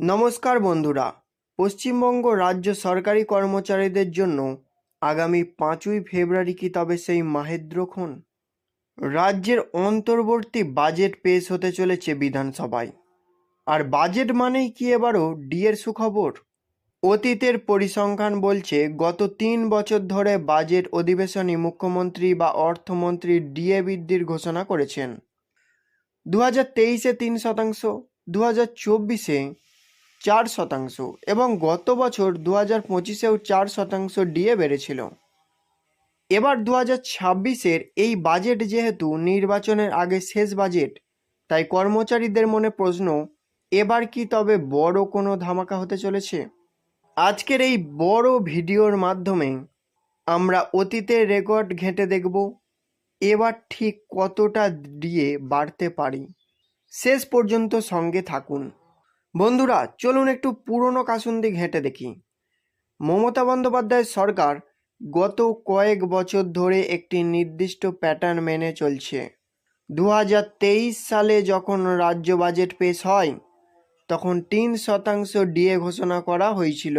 নমস্কার বন্ধুরা, পশ্চিমবঙ্গ রাজ্য সরকারি কর্মচারীদের জন্য আগামী পাঁচই ফেব্রুয়ারি কি তবে সেই মাহেন্দ্রক্ষণ রাজ্যের অন্তর্বর্তী বাজেট পেশ হতে চলেছে বিধানসভায়। আর বাজেট মানেই কি এবারও ডিয়ের সুখবর? অতীতের পরিসংখ্যান বলছে, গত তিন বছর ধরে বাজেট অধিবেশনে মুখ্যমন্ত্রী বা অর্থমন্ত্রী ডিএ বৃদ্ধির ঘোষণা করেছেন। দু হাজার তেইশে তিন শতাংশ দু হাজার চব্বিশে চার শতাংশ এবং গত বছর দু হাজার পঁচিশেও চার শতাংশ ডিএ বেড়েছিল। এবার দু হাজার ছাব্বিশের এই বাজেট যেহেতু নির্বাচনের আগে শেষ বাজেট, তাই কর্মচারীদের মনে প্রশ্ন, এবার কি তবে বড় কোনো ধামাকা হতে চলেছে? আজকের এই বড় ভিডিওর মাধ্যমে আমরা অতীতের রেকর্ড ঘেঁটে দেখব, এবার ঠিক কতটা দিয়ে বাড়তে পারি। শেষ পর্যন্ত সঙ্গে থাকুন। বন্ধুরা, চলুন একটু পুরনো কাসুন্দি ঘেঁটে দেখি। মমতা বন্দ্যোপাধ্যায়ের সরকার গত কয়েক বছর ধরে একটি নির্দিষ্ট প্যাটার্ন মেনে চলছে। দু হাজার তেইশ সালে যখন রাজ্য বাজেট পেশ হয়, তখন তিন শতাংশ ডিএ ঘোষণা করা হয়েছিল।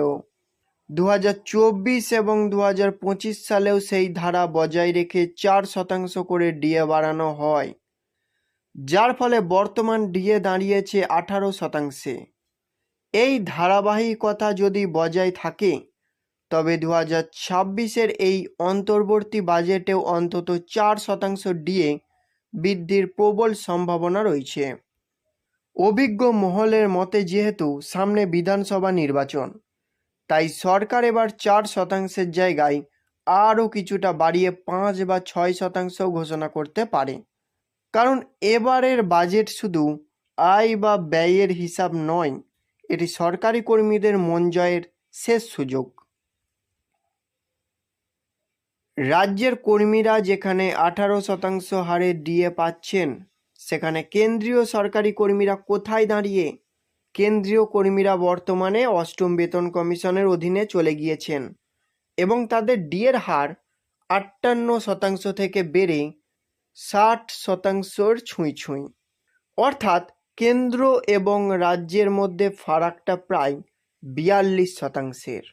দু হাজার চব্বিশ এবং দু হাজার পঁচিশ সালেও সেই ধারা বজায় রেখে চার শতাংশ করে ডিএ বাড়ানো হয়, যার ফলে বর্তমান ডিএ দাঁড়িয়েছে আঠারো শতাংশে। এই ধারাবাহিকতা যদি বজায় থাকে, তবে দু হাজার ছাব্বিশের এই অন্তর্বর্তী বাজেটেও অন্তত চার শতাংশ ডিএ বৃদ্ধির প্রবল সম্ভাবনা রয়েছে। অভিজ্ঞ মহলের মতে যেহেতু সামনে বিধানসভা নির্বাচন, তাই সরকার এবার চার শতাংশের জায়গায় আরও কিছুটা বাড়িয়ে পাঁচ বা ছয় শতাংশ ঘোষণা করতে পারে। কারণ এবারের বাজেট শুধু আয় বা ব্যয়ের হিসাব নয় এটি সরকারি কর্মীদের মন জয়ের শেষ সুযোগ। রাজ্যের কর্মীরা যেখানে আঠারো শতাংশ হারে ডিএ পাচ্ছেন, সেখানে কেন্দ্রীয় সরকারি কর্মীরা কোথায় দাঁড়িয়ে? কেন্দ্রীয় কর্মীরা বর্তমানে অষ্টম বেতন কমিশনের অধীনে চলে গিয়েছেন এবং তাদের ডিএর হার আটান্ন শতাংশ থেকে বেড়ে ষাট শতাংশর ছুঁই ছুঁই। অর্থাৎ কেন্দ্র এবং রাজ্যের মধ্যে ফারাকটা প্রায় বিয়াল্লিশ শতাংশের।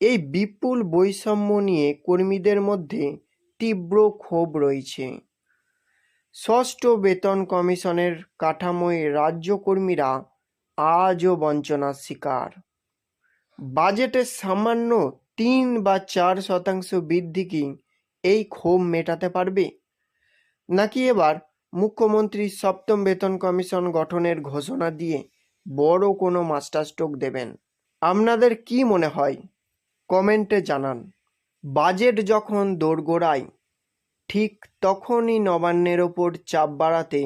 এই বিপুল বৈষম্য নিয়ে কর্মীদের মধ্যে তীব্র ক্ষোভ রয়েছে। ষষ্ঠ বেতন কমিশনের কাঠামোয় রাজ্য কর্মীরা আজও বঞ্চনার শিকার। বাজেটে সামান্য তিন বা চার শতাংশ বৃদ্ধি কি এই ক্ষোভ মেটাতে পারবে? নাকি এবার মুখ্যমন্ত্রী সপ্তম বেতন কমিশন গঠনের ঘোষণা দিয়ে বড় কোনো মাস্টার স্ট্রোক দেবেন। আপনাদের কি মনে হয়? কমেন্টে জানান। বাজেট যখন দোরগোড়ায়, ঠিক তখনই নবান্নের ওপর চাপ বাড়াতে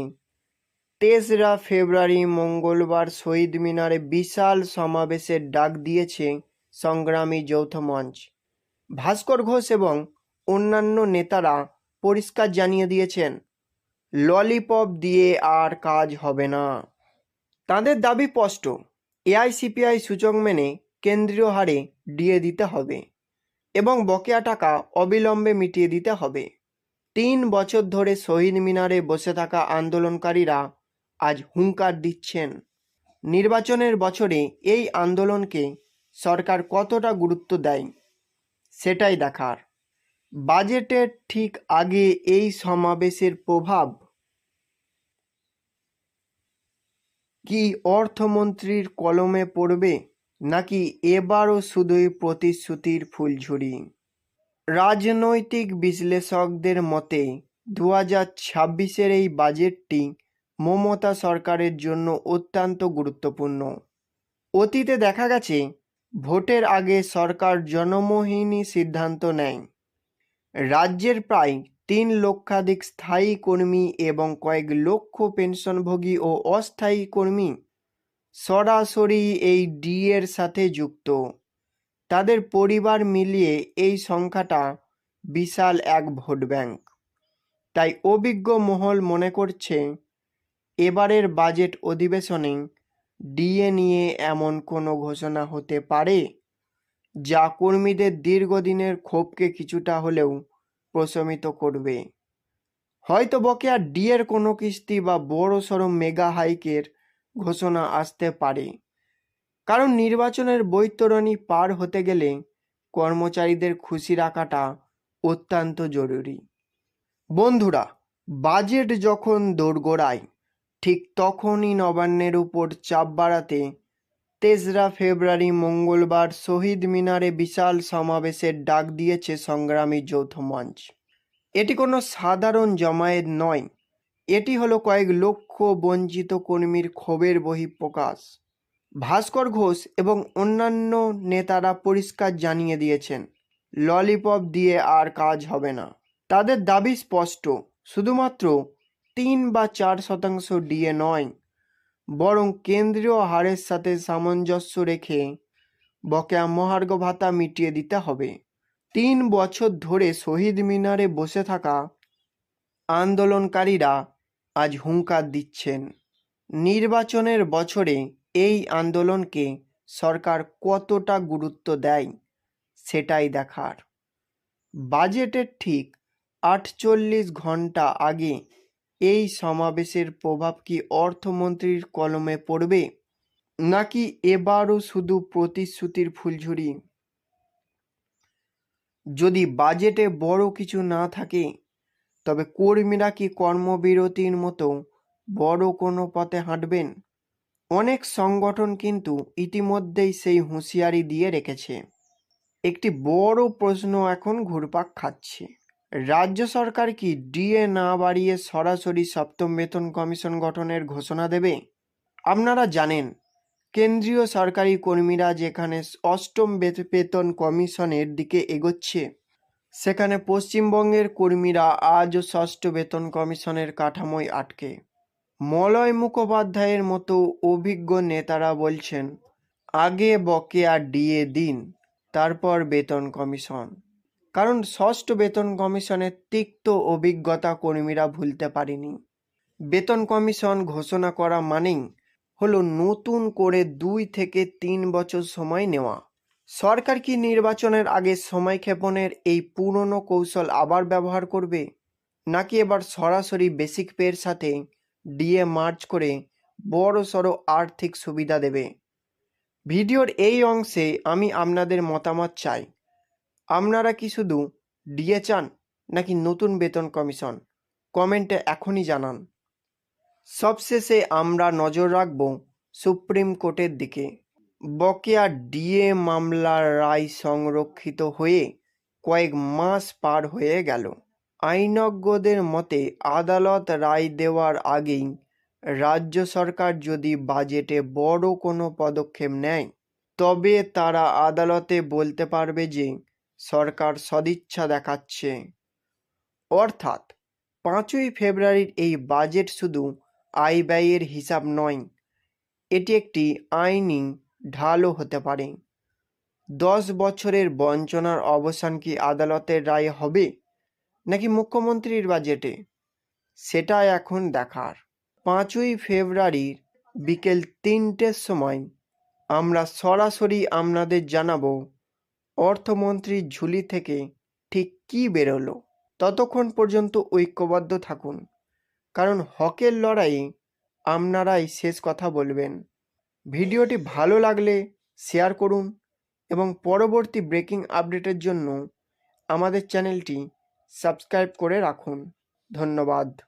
তেসরা ফেব্রুয়ারি মঙ্গলবার শহীদ মিনারে বিশাল সমাবেশের ডাক দিয়েছে সংগ্রামী যৌথ মঞ্চ। ভাস্কর ঘোষ এবং অন্যান্য নেতারা পরিষ্কার জানিয়ে দিয়েছেন ললিপপ দিয়ে আর কাজ হবে না। তাদের দাবি স্পষ্ট। এআইসিপিআই সূচক মেনে কেন্দ্রীয় হারে ডিএ দিতে হবে এবং বকেয়া টাকা অবিলম্বে মিটিয়ে দিতে হবে। তিন বছর ধরে শহীদ মিনারে বসে থাকা আন্দোলনকারীরা আজ হুঙ্কার দিচ্ছেন। নির্বাচনের বছরে এই আন্দোলনকে সরকার কতটা গুরুত্ব দেয়, সেটাই দেখার। বাজেটের ঠিক আগে এই সমাবেশের প্রভাব কি অর্থমন্ত্রীর কলমে পড়বে? নাকি এবারও শুধুই প্রতিশ্রুতির ফুলঝুরি? রাজনৈতিক বিশ্লেষকদের মতে দু হাজার ছাব্বিশের এই বাজেটটি মমতা সরকারের জন্য অত্যন্ত গুরুত্বপূর্ণ। অতীতে দেখা গেছে, ভোটের আগে সরকার জনমোহিনী সিদ্ধান্ত নেয়। রাজ্যের প্রায় তিন লক্ষাধিক স্থায়ী কর্মী এবং কয়েক লক্ষ পেনশনভোগী ও অস্থায়ী কর্মী সরাসরি এই ডিএর সাথে যুক্ত। তাদের পরিবার মিলিয়ে এই সংখ্যাটা বিশাল এক ভোট ব্যাংক। তাই অভিজ্ঞ মহল মনে করছে, এবারের বাজেট অধিবেশনে ডিএ নিয়ে এমন কোনো ঘোষণা হতে পারে? যা কর্মীদের দীর্ঘদিনের ক্ষোভকে কিছুটা হলেও প্রশমিত করবে। হয়তো বকেয়া ডিএর কোনো কিস্তি বা বড় সড়ো মেগা হাইকের ঘোষণা আসতে পারে। কারণ নির্বাচনের বৈতরণী পার হতে গেলে কর্মচারীদের খুশি রাখাটা অত্যন্ত জরুরি। বন্ধুরা, বাজেট যখন দোরগোড়ায়, ঠিক তখনই নবান্নের উপর চাপ বাড়াতে তেসরা ফেব্রুয়ারি মঙ্গলবার শহীদ মিনারে বিশাল সমাবেশের ডাক দিয়েছে সংগ্রামী যৌথ মঞ্চ। এটি কোনো সাধারণ জমায়েত নয়। এটি হলো কয়েক লক্ষ বঞ্চিত কর্মীর ক্ষোভের বহিঃপ্রকাশ। ভাস্কর ঘোষ এবং অন্যান্য নেতারা পরিষ্কার জানিয়ে দিয়েছেন, ললিপপ দিয়ে আর কাজ হবে না। তাদের দাবি স্পষ্ট, শুধুমাত্র তিন বা চার শতাংশ ডিএ নয়। বরং কেন্দ্রীয় হারের সাথে সামঞ্জস্য রেখে বকেয়া মহার্ঘ ভাতা মিটিয়ে দিতে হবে। তিন বছর ধরে শহীদ মিনারে বসে থাকা আন্দোলনকারীরা আজ হুঙ্কার দিচ্ছেন। নির্বাচনের বছরে এই আন্দোলনকে সরকার কতটা গুরুত্ব দেয় সেটাই দেখার। বাজেটের ঠিক আটচল্লিশ ঘণ্টা আগে এই সমাবেশের প্রভাব কি অর্থমন্ত্রীর কলমে পড়বে? নাকি এবারও শুধু প্রতিশ্রুতির ফুলঝুরি? যদি বাজেটে বড় কিছু না থাকে, তবে কর্মীরা কি কর্মবিরতির মতো বড় কোনো পথে হাঁটবেন? অনেক সংগঠন কিন্তু ইতিমধ্যেই সেই হুঁশিয়ারি দিয়ে রেখেছে। একটি বড় প্রশ্ন এখন ঘুরপাক খাচ্ছে। রাজ্য সরকার কি ডিএ না বাড়িয়ে সরাসরি সপ্তম বেতন কমিশন গঠনের ঘোষণা দেবে? আপনারা জানেন, কেন্দ্রীয় সরকারি কর্মীরা যেখানে অষ্টম বেত- বেতন কমিশনের দিকে এগোচ্ছে, সেখানে পশ্চিমবঙ্গের কর্মীরা আজও ষষ্ঠ বেতন কমিশনের কাঠামোয় আটকে। মলয় মুখোপাধ্যায়ের মতো অভিজ্ঞ নেতারা বলছেন, আগে বকেয়া ডিএ দিন, তারপর বেতন কমিশন। কারণ ষষ্ঠ বেতন কমিশনের তিক্ত অভিজ্ঞতা কর্মীরা ভুলতে পারেনি। বেতন কমিশন ঘোষণা করা মানেই হলো নতুন করে দুই থেকে তিন বছর সময় নেওয়া। সরকার কি নির্বাচনের আগে সময় ক্ষেপণের এই পুরনো কৌশল আবার ব্যবহার করবে? নাকি এবার সরাসরি বেসিক পের সাথে ডিএ মার্চ করে বড় সড়ো আর্থিক সুবিধা দেবে? ভিডিওর এই অংশে আমি আপনাদের মতামত চাই। আপনারা কি শুধু ডিএ চান নাকি নতুন বেতন কমিশন? কমেন্টে এখনই জানান। সবশেষে আমরা নজর রাখব সুপ্রিম কোর্টের দিকে। বকেয়া ডিএ মামলার রায় সংরক্ষিত হয়ে কয়েক মাস পার হয়ে গেল। আইনজ্ঞদের মতে আদালত রায় দেওয়ার আগেই রাজ্য সরকার যদি বাজেটে বড় কোনো পদক্ষেপ নেয়, তবে তারা আদালতে বলতে পারবে যে সরকার সদিচ্ছা দেখাচ্ছে। অর্থাৎ পাঁচই ফেব্রুয়ারির এই বাজেট শুধু আয় ব্যয়ের হিসাব নয়, এটি একটি আইনি ঢালও হতে পারে। দশ বছরের বঞ্চনার অবসান কি আদালতের রায় হবে, নাকি মুখ্যমন্ত্রীর বাজেটে? সেটা এখন দেখার। পাঁচই ফেব্রুয়ারির বিকেল তিনটের সময় আমরা সরাসরি আপনাদের জানাব অর্থমন্ত্রীর ঝুলি থেকে ঠিক কী বেরোলো? ততক্ষণ পর্যন্ত ঐক্যবদ্ধ থাকুন। কারণ হকের লড়াইয়ে আপনারাই শেষ কথা বলবেন। ভিডিওটি ভালো লাগলে শেয়ার করুন এবং পরবর্তী ব্রেকিং আপডেটের জন্য আমাদের চ্যানেলটি সাবস্ক্রাইব করে রাখুন। ধন্যবাদ।